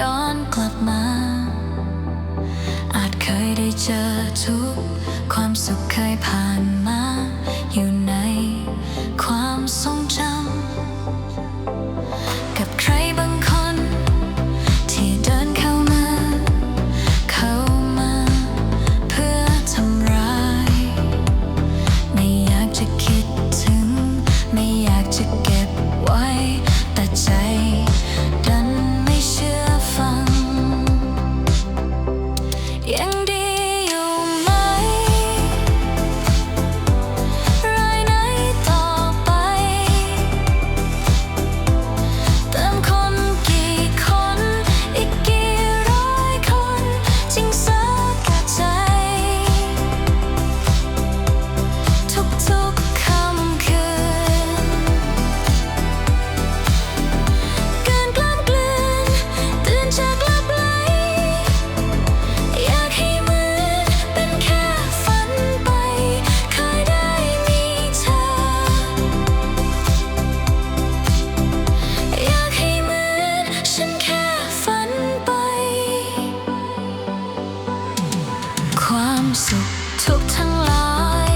ย้อนกลับมา อาจเคยได้เจอทุก ความสุขเคยผ่านมาอยู่ สุขทุกทั้งหลาย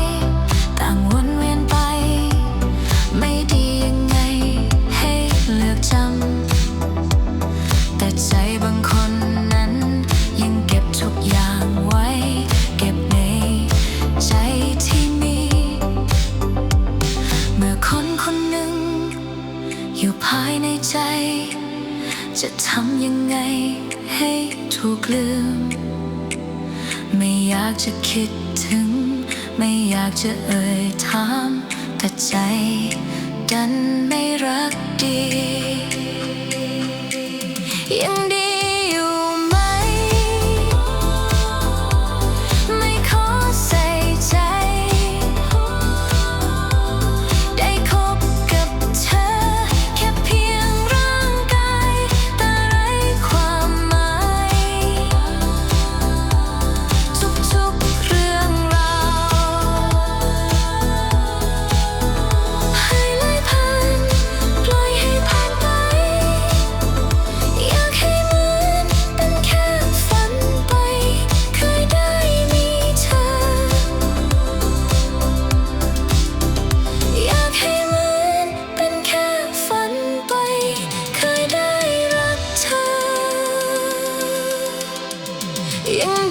ต่างวนเวียนไป ไม่ดียังไงให้เลือกจำ แต่ใจบางคนนั้นยังเก็บทุกอย่างไว้ เก็บในใจที่มี เมื่อคนคนหนึ่ง อยู่ภายในใจ จะทำยังไงให้ถูกลืม ไม่อยากจะคิดถึง ไม่อยากจะเอ่ยถาม แต่ใจดันไม่รักดียังดี Yeah.